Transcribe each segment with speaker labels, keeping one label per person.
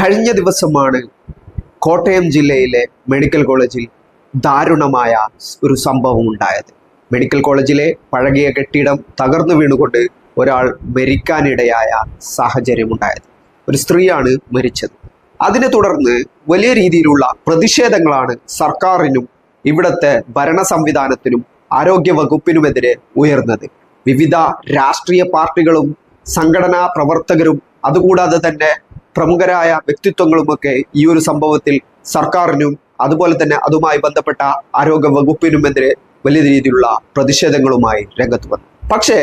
Speaker 1: കഴിഞ്ഞ ദിവസമാണ് കോട്ടയം ജില്ലയിലെ മെഡിക്കൽ കോളേജിൽ ദാരുണമായ ഒരു സംഭവം ഉണ്ടായത്. മെഡിക്കൽ കോളേജിലെ പഴകിയ കെട്ടിടം തകർന്നു വീണുകൊണ്ട് ഒരാൾ മരിക്കാനിടയായ സാഹചര്യമുണ്ടായത് ഒരു സ്ത്രീയാണ് മരിച്ചത്. അതിനെ തുടർന്ന് വലിയ രീതിയിലുള്ള പ്രതിഷേധങ്ങളാണ് സർക്കാരിനും ഇവിടുത്തെ ഭരണ സംവിധാനത്തിനും ആരോഗ്യ വകുപ്പിനുമെതിരെ ഉയർന്നത്. വിവിധ രാഷ്ട്രീയ പാർട്ടികളും സംഘടനാ പ്രവർത്തകരും അതുകൂടാതെ തന്നെ പ്രമുഖരായ വ്യക്തിത്വങ്ങളുമൊക്കെ ഈ ഒരു സംഭവത്തിൽ സർക്കാരിനും അതുപോലെ തന്നെ അതുമായി ബന്ധപ്പെട്ട ആരോഗ്യ വകുപ്പിനുമെതിരെ വലിയ രീതിയിലുള്ള പ്രതിഷേധങ്ങളുമായി രംഗത്ത് വന്നു. പക്ഷേ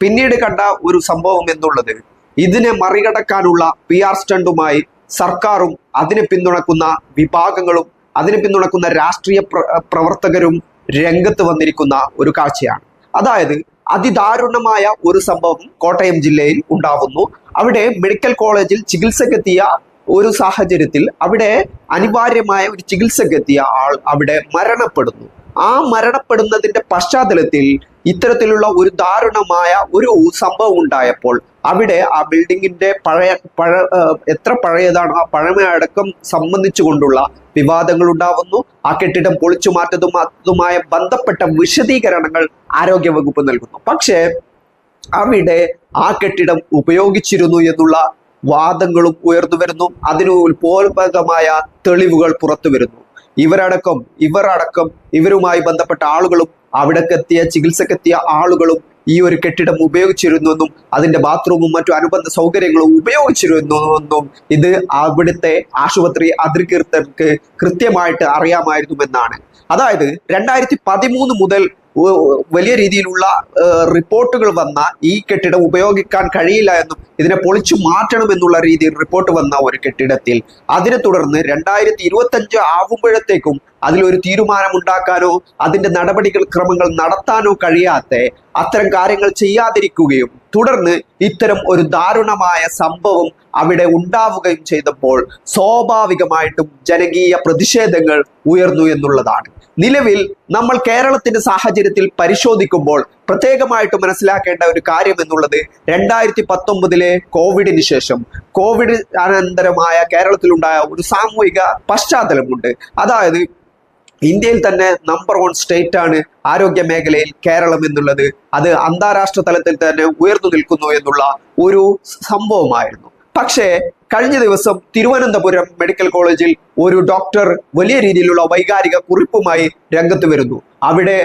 Speaker 1: പിന്നീട് കണ്ട ഒരു സംഭവം എന്നുള്ളത് ഇതിനെ മറികടക്കാനുള്ള പി ആർ സ്റ്റണ്ടുമായി സർക്കാരും അതിനെ പിന്തുണക്കുന്ന വിഭാഗങ്ങളും അതിനെ പിന്തുണക്കുന്ന രാഷ്ട്രീയ പ്രവർത്തകരും രംഗത്ത് വന്നിരിക്കുന്ന ഒരു കാഴ്ചയാണ്. അതായത് അതിദാരുണമായ ഒരു സംഭവം കോട്ടയം ജില്ലയിൽ ഉണ്ടാവുന്നു. അവിടെ മെഡിക്കൽ കോളേജിൽ ചികിത്സക്കെത്തിയ ഒരു സാഹചര്യത്തിൽ അവിടെ അനിവാര്യമായ ഒരു ചികിത്സക്കെത്തിയ ആൾ അവിടെ മരണപ്പെടുന്നു. ആ മരണപ്പെടുന്നതിന്റെ പശ്ചാത്തലത്തിൽ ഇത്തരത്തിലുള്ള ഒരു ദാരുണമായ ഒരു സംഭവം ഉണ്ടായപ്പോൾ അവിടെ ആ ബിൽഡിങ്ങിന്റെ പഴയ പഴ എത്ര പഴയതാണ് ആ പഴമ പഴമയടക്കം സംബന്ധിച്ചുകൊണ്ടുള്ള വിവാദങ്ങൾ ഉണ്ടാവുന്നു ആ കെട്ടിടം പൊളിച്ചു മാറ്റതുമായ ബന്ധപ്പെട്ട വിശദീകരണങ്ങൾ ആരോഗ്യവകുപ്പ് നൽകുന്നു. പക്ഷേ അവിടെ ആ കെട്ടിടം ഉപയോഗിച്ചിരുന്നു എന്നുള്ള വാദങ്ങളും ഉയർന്നു വരുന്നു. അതിന് ഉത്പോൽപകമായ തെളിവുകൾ പുറത്തു വരുന്നു. ഇവരടക്കം ഇവർ അടക്കം ഇവരുമായി ബന്ധപ്പെട്ട ആളുകളും അവിടേക്കെത്തിയ ചികിത്സക്കെത്തിയ ആളുകളും ഈ ഒരു കെട്ടിടം ഉപയോഗിച്ചിരുന്നെന്നും അതിന്റെ ബാത്റൂമും മറ്റു അനുബന്ധ സൗകര്യങ്ങളും ഉപയോഗിച്ചിരുന്നുവെന്നും ഇത് അവിടുത്തെ ആശുപത്രി അധികൃതർക്ക് കൃത്യമായിട്ട് അറിയാമായിരുന്നുവെന്നാണ്. അതായത് രണ്ടായിരത്തി പതിമൂന്ന് മുതൽ വലിയ രീതിയിലുള്ള റിപ്പോർട്ടുകൾ വന്ന ഈ കെട്ടിടം ഉപയോഗിക്കാൻ കഴിയില്ല എന്നും ഇതിനെ പൊളിച്ചു മാറ്റണം എന്നുള്ള രീതിയിൽ റിപ്പോർട്ട് വന്ന ഒരു കെട്ടിടത്തിൽ. അതിനെ തുടർന്ന് രണ്ടായിരത്തി ഇരുപത്തി അഞ്ച് ആവുമ്പോഴത്തേക്കും അതിലൊരു തീരുമാനം ഉണ്ടാക്കാനോ അതിന്റെ നടപടികൾ ക്രമങ്ങൾ നടത്താനോ കഴിയാത്ത അത്തരം കാര്യങ്ങൾ ചെയ്യാതിരിക്കുകയും തുടർന്ന് ഇത്തരം ഒരു ദാരുണമായ സംഭവം അവിടെ ഉണ്ടാവുകയും ചെയ്തപ്പോൾ സ്വാഭാവികമായിട്ടും ജനകീയ പ്രതിഷേധങ്ങൾ ഉയർന്നു എന്നുള്ളതാണ്. നിലവിൽ നമ്മൾ കേരളത്തിന്റെ സാഹചര്യത്തിൽ പരിശോധിക്കുമ്പോൾ പ്രത്യേകമായിട്ട് മനസ്സിലാക്കേണ്ട ഒരു കാര്യം എന്നുള്ളത് രണ്ടായിരത്തി പത്തൊമ്പതിലെ കോവിഡിന് ശേഷം. കോവിഡ് അനന്തരമായ കേരളത്തിലുണ്ടായ ഒരു സാമൂഹിക പശ്ചാത്തലമുണ്ട്. അതായത് ഇന്ത്യയിൽ തന്നെ നമ്പർ വൺ സ്റ്റേറ്റ് ആണ് ആരോഗ്യ മേഖലയിൽ കേരളം എന്നുള്ളത്. അത് അന്താരാഷ്ട്ര തലത്തിൽ തന്നെ ഉയർന്നു നിൽക്കുന്നു എന്നുള്ള ഒരു സംഭവമായിരുന്നു. പക്ഷേ കഴിഞ്ഞ ദിവസം തിരുവനന്തപുരം മെഡിക്കൽ കോളേജിൽ ഒരു ഡോക്ടർ വലിയ രീതിയിലുള്ള വൈകാരിക കുറിപ്പുമായി രംഗത്ത് വരുന്നു. അവിടെ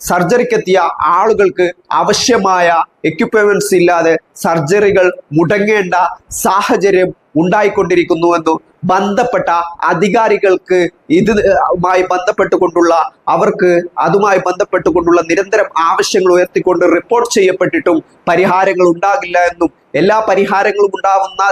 Speaker 1: സർജറിക്കെത്തിയ ആളുകൾക്ക് ആവശ്യമായ എക്യുപ്മെന്റ്സ് ഇല്ലാതെ സർജറികൾ മുടങ്ങേണ്ട സാഹചര്യം ഉണ്ടായിക്കൊണ്ടിരിക്കുന്നുവെന്നും ബന്ധപ്പെട്ട അധികാരികൾക്ക് ഇതുമായി ബന്ധപ്പെട്ടുകൊണ്ടുള്ള അവർക്ക് അതുമായി ബന്ധപ്പെട്ടുകൊണ്ടുള്ള നിരന്തരം ആവശ്യങ്ങൾ ഉയർത്തിക്കൊണ്ട് റിപ്പോർട്ട് ചെയ്യപ്പെട്ടിട്ടും പരിഹാരങ്ങൾ ഉണ്ടാകില്ല എന്നും എല്ലാ പരിഹാരങ്ങളും ഉണ്ടാവുന്ന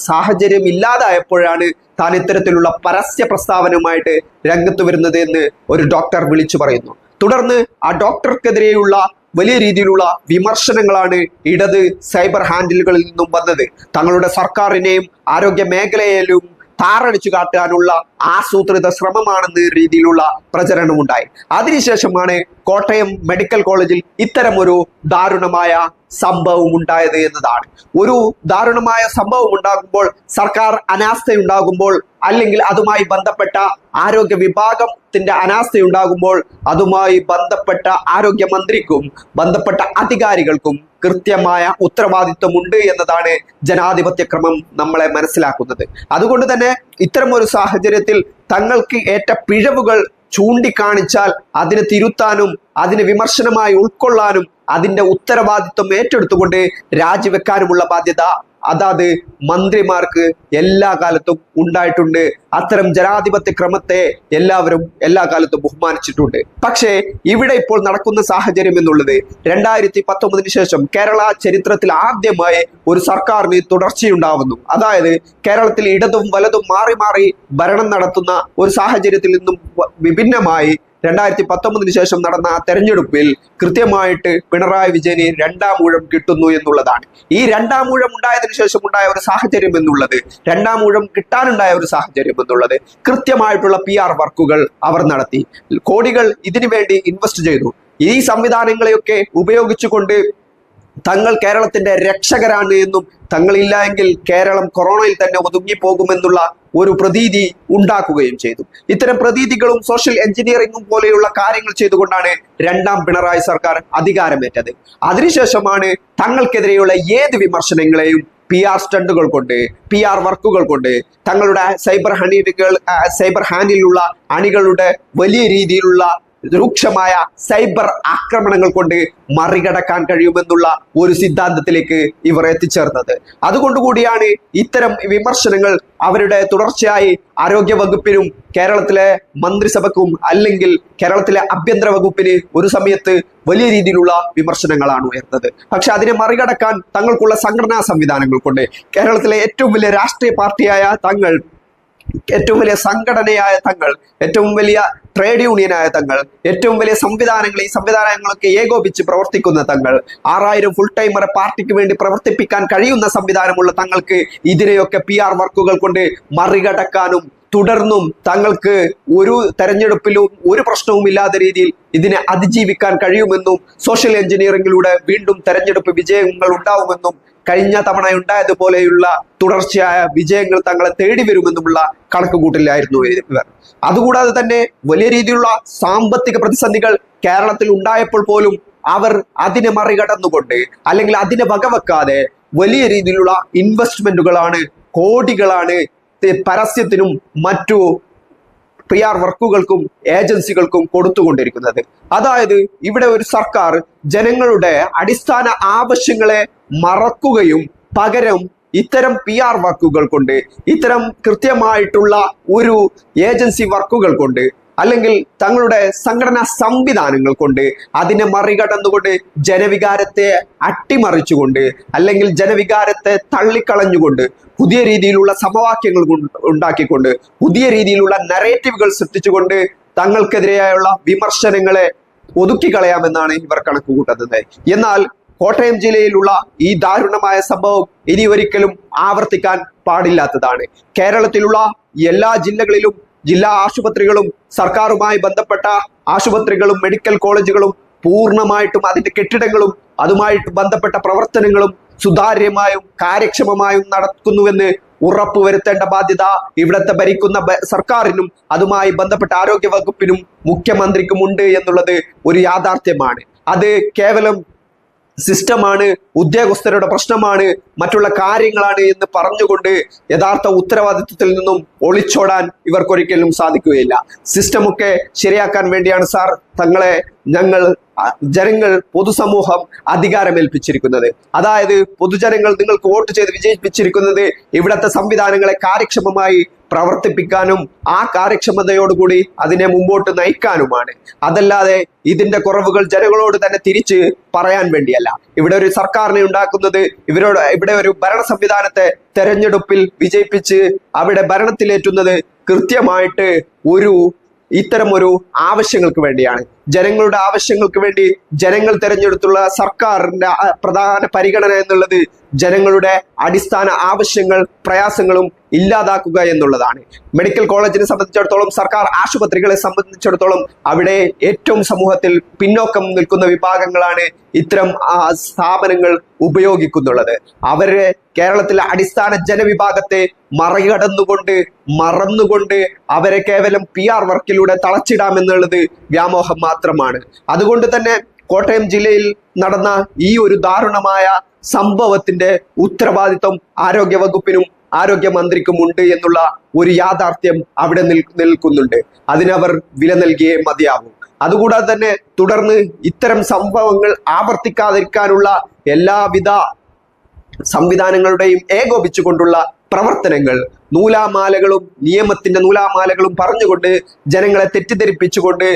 Speaker 1: സാഹചര്യം ഇല്ലാതായപ്പോഴാണ് താൻ ഇത്തരത്തിലുള്ള പരസ്യ പ്രസ്താവനയുമായിട്ട് രംഗത്ത് വരുന്നത് എന്ന് ഒരു ഡോക്ടർ വിളിച്ചു പറയുന്നു. തുടർന്ന് ആ ഡോക്ടർക്കെതിരെയുള്ള വലിയ രീതിയിലുള്ള വിമർശനങ്ങളാണ് ഇടത് സൈബർ ഹാൻഡിലുകളിൽ നിന്നും വന്നത്. തങ്ങളുടെ സർക്കാരിനെയും ആരോഗ്യ മേഖലയിലും താറടിച്ചു കാട്ടാനുള്ള ആസൂത്രിത ശ്രമമാണെന്ന രീതിയിലുള്ള പ്രചരണമുണ്ടായി. അതിനുശേഷമാണ് കോട്ടയം മെഡിക്കൽ കോളേജിൽ ഇത്തരമൊരു ദാരുണമായ സംഭവം ഉണ്ടായത് എന്നതാണ്. ഒരു ദാരുണമായ സംഭവം ഉണ്ടാകുമ്പോൾ സർക്കാർ അനാസ്ഥയുണ്ടാകുമ്പോൾ അല്ലെങ്കിൽ അതുമായി ബന്ധപ്പെട്ട ആരോഗ്യ വിഭാഗത്തിന്റെ അനാസ്ഥയുണ്ടാകുമ്പോൾ അതുമായി ബന്ധപ്പെട്ട ആരോഗ്യമന്ത്രിക്കും ബന്ധപ്പെട്ട അധികാരികൾക്കും കൃത്യമായ ഉത്തരവാദിത്വമുണ്ട് എന്നതാണ് ജനാധിപത്യ ക്രമം നമ്മളെ മനസ്സിലാക്കുന്നത്. അതുകൊണ്ട് തന്നെ ഇത്തരമൊരു സാഹചര്യത്തിൽ തങ്ങൾക്ക് ഏറ്റ പിഴവുകൾ ചൂണ്ടിക്കാണിച്ചാൽ അതിനെ തിരുത്താനും അതിനെ വിമർശനമായി ഉൾക്കൊള്ളാനും അതിന്റെ ഉത്തരവാദിത്വം ഏറ്റെടുത്തുകൊണ്ട് രാജിവെക്കാനുമുള്ള ബാധ്യത അതാത് മന്ത്രിമാർക്ക് എല്ലാ കാലത്തും ഉണ്ടായിട്ടുണ്ട്. അത്തരം ജനാധിപത്യ ക്രമത്തെ എല്ലാവരും എല്ലാ കാലത്തും ബഹുമാനിച്ചിട്ടുണ്ട്. പക്ഷേ ഇവിടെ ഇപ്പോൾ നടക്കുന്ന സാഹചര്യം എന്നുള്ളത് രണ്ടായിരത്തി പത്തൊമ്പതിന് ശേഷം കേരള ചരിത്രത്തിൽ ആദ്യമായി ഒരു സർക്കാരിന് തുടർച്ചയുണ്ടാവുന്നു. അതായത് കേരളത്തിൽ ഇടതും വലതും മാറി മാറി ഭരണം നടത്തുന്ന ഒരു സാഹചര്യത്തിൽ നിന്നും വിഭിന്നമായി രണ്ടായിരത്തി പത്തൊമ്പതിന് ശേഷം നടന്ന ആ തെരഞ്ഞെടുപ്പിൽ കൃത്യമായിട്ട് പിണറായി വിജയന് രണ്ടാം ഊഴം കിട്ടുന്നു എന്നുള്ളതാണ്. ഈ രണ്ടാം ഊഴം ഉണ്ടായതിനു ശേഷം ഉണ്ടായ ഒരു സാഹചര്യം എന്നുള്ളത് രണ്ടാം ഊഴം കിട്ടാനുണ്ടായ ഒരു സാഹചര്യം എന്നുള്ളത് കൃത്യമായിട്ടുള്ള പി ആർ വർക്കുകൾ അവർ നടത്തി. കോടികൾ ഇതിനു വേണ്ടി ഇൻവെസ്റ്റ് ചെയ്തു. ഈ സംവിധാനങ്ങളെയൊക്കെ ഉപയോഗിച്ചുകൊണ്ട് തങ്ങൾ കേരളത്തിന്റെ രക്ഷകരാണ് എന്നും തങ്ങളില്ല എങ്കിൽ കേരളം കൊറോണയിൽ തന്നെ ഒതുങ്ങിപ്പോകുമെന്നുള്ള ഒരു പ്രതീതി ഉണ്ടാക്കുകയും ചെയ്തു. ഇത്തരം പ്രതീതികളും സോഷ്യൽ എഞ്ചിനീയറിംഗും പോലെയുള്ള കാര്യങ്ങൾ ചെയ്തുകൊണ്ടാണ് രണ്ടാം പിണറായി സർക്കാർ അധികാരമേറ്റത്. അതിനുശേഷമാണ് തങ്ങൾക്കെതിരെയുള്ള ഏത് വിമർശനങ്ങളെയും പി ആർ സ്റ്റണ്ടുകൾ കൊണ്ട് പി ആർ വർക്കുകൾ കൊണ്ട് തങ്ങളുടെ സൈബർ ഹണികൾ സൈബർ ഹാൻഡിലുള്ള അണികളുടെ വലിയ രീതിയിലുള്ള രൂക്ഷമായ സൈബർ ആക്രമണങ്ങൾ കൊണ്ട് മറികടക്കാൻ കഴിയുമെന്നുള്ള ഒരു സിദ്ധാന്തത്തിലേക്ക് ഇവർ എത്തിച്ചേർന്നത്. അതുകൊണ്ടുകൂടിയാണ് ഇത്തരം വിമർശനങ്ങൾ അവരുടെ തുടർച്ചയായി ആരോഗ്യ വകുപ്പിനും കേരളത്തിലെ മന്ത്രിസഭക്കും അല്ലെങ്കിൽ കേരളത്തിലെ ആഭ്യന്തര വകുപ്പിന് ഒരു സമയത്ത് വലിയ രീതിയിലുള്ള വിമർശനങ്ങളാണ് ഉയർന്നത്. പക്ഷെ അതിനെ മറികടക്കാൻ തങ്ങൾക്കുള്ള സംഘടനാ സംവിധാനങ്ങൾ കൊണ്ട് കേരളത്തിലെ ഏറ്റവും വലിയ രാഷ്ട്രീയ പാർട്ടിയായ തങ്ങൾ ഏറ്റവും വലിയ സംഘടനയായ തങ്ങൾ ഏറ്റവും വലിയ ട്രേഡ് യൂണിയനായ തങ്ങൾ ഏറ്റവും വലിയ സംവിധാനങ്ങൾ ഈ സംവിധാനങ്ങളൊക്കെ ഏകോപിച്ച് പ്രവർത്തിക്കുന്ന തങ്ങൾ ആറായിരം ഫുൾ ടൈമറെ പാർട്ടിക്ക് വേണ്ടി പ്രവർത്തിപ്പിക്കാൻ കഴിയുന്ന സംവിധാനമുള്ള തങ്ങൾക്ക് ഇതിനെയൊക്കെ പി ആർ വർക്കുകൾ കൊണ്ട് മറികടക്കാനും തുടർന്നും തങ്ങൾക്ക് ഒരു തെരഞ്ഞെടുപ്പിലും ഒരു പ്രശ്നവും ഇല്ലാത്ത രീതിയിൽ ഇതിനെ അതിജീവിക്കാൻ കഴിയുമെന്നും സോഷ്യൽ എഞ്ചിനീയറിംഗിലൂടെ വീണ്ടും തെരഞ്ഞെടുപ്പ് വിജയങ്ങൾ ഉണ്ടാവുമെന്നും കഴിഞ്ഞ തവണ ഉണ്ടായതുപോലെയുള്ള തുടർച്ചയായ വിജയങ്ങൾ തങ്ങളെ തേടി വരുമെന്നുമുള്ള കണക്കുകൂട്ടലായിരുന്നു ഇവർ. അതുകൂടാതെ തന്നെ വലിയ രീതിയിലുള്ള സാമ്പത്തിക പ്രതിസന്ധികൾ കേരളത്തിൽ ഉണ്ടായപ്പോൾ പോലും അവർ അതിനെ മറികടന്നുകൊണ്ട് അല്ലെങ്കിൽ അതിനെ വകവെക്കാതെ വലിയ രീതിയിലുള്ള ഇൻവെസ്റ്റ്മെന്റുകളാണ് കോടികളാണ് പരസ്യത്തിനും മറ്റു പി ആർ വർക്കുകൾക്കും ഏജൻസികൾക്കും കൊടുത്തുകൊണ്ടിരിക്കുന്നത്. അതായത് ഇവിടെ ഒരു സർക്കാർ ജനങ്ങളുടെ അടിസ്ഥാന ആവശ്യങ്ങളെ മറക്കുകയും പകരം ഇത്തരം പി ആർ വർക്കുകൾ കൊണ്ട് ഇത്തരം കൃത്യമായിട്ടുള്ള ഒരു ഏജൻസി വർക്കുകൾ കൊണ്ട് അല്ലെങ്കിൽ തങ്ങളുടെ സംഘടനാ സംവിധാനങ്ങൾ കൊണ്ട് അതിനെ മറികടന്നുകൊണ്ട് ജനവികാരത്തെ അട്ടിമറിച്ചുകൊണ്ട് അല്ലെങ്കിൽ ജനവികാരത്തെ തള്ളിക്കളഞ്ഞുകൊണ്ട് പുതിയ രീതിയിലുള്ള സമവാക്യങ്ങൾ കൊണ്ട് ഉണ്ടാക്കിക്കൊണ്ട് പുതിയ രീതിയിലുള്ള നറേറ്റീവുകൾ സൃഷ്ടിച്ചുകൊണ്ട് തങ്ങൾക്കെതിരെയായുള്ള വിമർശനങ്ങളെ ഒതുക്കി കളയാമെന്നാണ് ഇവർ കണക്ക് കൂട്ടുന്നത് എന്നാൽ കോട്ടയം ജില്ലയിലുള്ള ഈ ദാരുണമായ സംഭവം ഇനി ഒരിക്കലും ആവർത്തിക്കാൻ പാടില്ലാത്തതാണ്. കേരളത്തിലുള്ള എല്ലാ ജില്ലകളിലും ജില്ലാ ആശുപത്രികളും സർക്കാരുമായി ബന്ധപ്പെട്ട ആശുപത്രികളും മെഡിക്കൽ കോളേജുകളും പൂർണമായിട്ടും അതിന്റെ കെട്ടിടങ്ങളും അതുമായിട്ട് ബന്ധപ്പെട്ട പ്രവർത്തനങ്ങളും സുതാര്യമായും കാര്യക്ഷമമായും നടക്കുന്നുവെന്ന് ഉറപ്പുവരുത്തേണ്ട ബാധ്യത ഇവിടത്തെ ഭരിക്കുന്ന സർക്കാരിനും അതുമായി ബന്ധപ്പെട്ട ആരോഗ്യ വകുപ്പിനും മുഖ്യമന്ത്രിക്കും ഉണ്ട് എന്നുള്ളത് ഒരു യാഥാർത്ഥ്യമാണ്. അത് കേവലം സിസ്റ്റമാണ് ഉദ്യോഗസ്ഥരുടെ പ്രശ്നമാണ് മറ്റുള്ള കാര്യങ്ങളാണ് എന്ന് പറഞ്ഞുകൊണ്ട് യഥാർത്ഥ ഉത്തരവാദിത്വത്തിൽ നിന്നും ഒളിച്ചോടാൻ ഇവർക്കൊരിക്കലും സാധിക്കുകയില്ല. സിസ്റ്റമൊക്കെ ശരിയാക്കാൻ വേണ്ടിയാണ് സാർ തങ്ങളെ ഞങ്ങൾ ജനങ്ങൾ പൊതുസമൂഹം അധികാരമേൽപ്പിച്ചിരിക്കുന്നത്. അതായത് പൊതുജനങ്ങൾ നിങ്ങൾക്ക് വോട്ട് ചെയ്ത് വിജയിപ്പിച്ചിരിക്കുന്നത് ഇവിടുത്തെ സംവിധാനങ്ങളെ കാര്യക്ഷമമായി പ്രവർത്തിപ്പിക്കാനും ആ കാര്യക്ഷമതയോടുകൂടി അതിനെ മുമ്പോട്ട് നയിക്കാനുമാണ്. അതല്ലാതെ ഇതിന്റെ കുറവുകൾ ജനങ്ങളോട് തന്നെ തിരിച്ച് പറയാൻ വേണ്ടിയല്ല. ഇവിടെ ഒരു സർക്കാരിനെ ഉണ്ടാക്കുന്നത് ഇവരോട് ഇവിടെ ഒരു ഭരണ സംവിധാനത്തെ തെരഞ്ഞെടുപ്പിൽ വിജയിപ്പിച്ച് അവിടെ ഭരണത്തിലേറ്റുന്നത് കൃത്യമായിട്ട് ഒരു ഇത്തരം ഒരു ആവശ്യങ്ങൾക്ക് വേണ്ടിയാണ്. ജനങ്ങളുടെ ആവശ്യങ്ങൾക്ക് വേണ്ടി ജനങ്ങൾ തിരഞ്ഞെടുത്തുള്ള സർക്കാരിന്റെ പ്രധാന പരിഗണന എന്നുള്ളത് ജനങ്ങളുടെ അടിസ്ഥാന ആവശ്യങ്ങൾ പ്രയാസങ്ങളും ഇല്ലാതാക്കുക എന്നുള്ളതാണ്. മെഡിക്കൽ കോളേജിനെ സംബന്ധിച്ചിടത്തോളം സർക്കാർ ആശുപത്രികളെ സംബന്ധിച്ചിടത്തോളം അവിടെ ഏറ്റവും സമൂഹത്തിൽ പിന്നോക്കം നിൽക്കുന്ന വിഭാഗങ്ങളാണ് ഇത്തരം സ്ഥാപനങ്ങൾ ഉപയോഗിക്കുന്നുള്ളത്. അവരെ കേരളത്തിലെ അടിസ്ഥാന ജനവിഭാഗത്തെ മറികടന്നുകൊണ്ട് മറന്നുകൊണ്ട് അവരെ കേവലം പി ആർ വർക്കിലൂടെ തളച്ചിടാമെന്നുള്ളത് വ്യാമോഹം മാത്രമാണ്. അതുകൊണ്ട് തന്നെ കോട്ടയം ജില്ലയിൽ നടന്ന ഈ ഒരു ദാരുണമായ സംഭവത്തിന്റെ ഉത്തരവാദിത്വം ആരോഗ്യ വകുപ്പിനും ആരോഗ്യമന്ത്രിക്കും ഉണ്ട് എന്നുള്ള ഒരു യാഥാർത്ഥ്യം അവിടെ നിൽ നിൽക്കുന്നുണ്ട്. അതിനവർ വില നൽകിയേ മതിയാവും. അതുകൂടാതെ തന്നെ തുടർന്ന് ഇത്തരം സംഭവങ്ങൾ ആവർത്തിക്കാതിരിക്കാനുള്ള എല്ലാവിധ സംവിധാനങ്ങളുടെയും ഏകോപിച്ചുകൊണ്ടുള്ള പ്രവർത്തനങ്ങൾ നൂലാമാലകളും നിയമത്തിന്റെ നൂലാമാലകളും പറഞ്ഞുകൊണ്ട് ജനങ്ങളെ തെറ്റിദ്ധരിപ്പിച്ചുകൊണ്ട്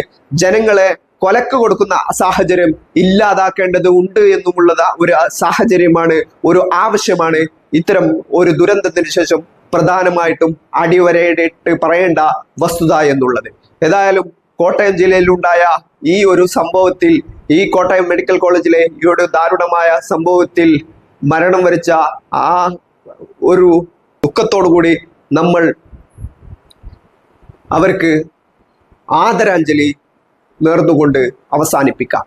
Speaker 1: ജനങ്ങളെ കൊലക്ക് കൊടുക്കുന്ന സാഹചര്യം ഇല്ലാതാക്കേണ്ടത് ഉണ്ട് എന്നുമുള്ളത് ഒരു സാഹചര്യമാണ് ഒരു ആവശ്യമാണ്. ഇത്തരം ഒരു ദുരന്തത്തിന് ശേഷം പ്രധാനമായിട്ടും അടിവരയിട്ട് പറയേണ്ട വസ്തുത എന്നുള്ളത്. ഏതായാലും കോട്ടയം ജില്ലയിലുണ്ടായ ഈ ഒരു സംഭവത്തിൽ ഈ കോട്ടയം മെഡിക്കൽ കോളേജിലെ ഈ ഒരു ദാരുണമായ സംഭവത്തിൽ മരണം വരിച്ച ആ ഒരു കൂടി നമ്മൾ അവർക്ക് ആദരാഞ്ജലി നേർന്നുകൊണ്ട് അവസാനിപ്പിക്കാം.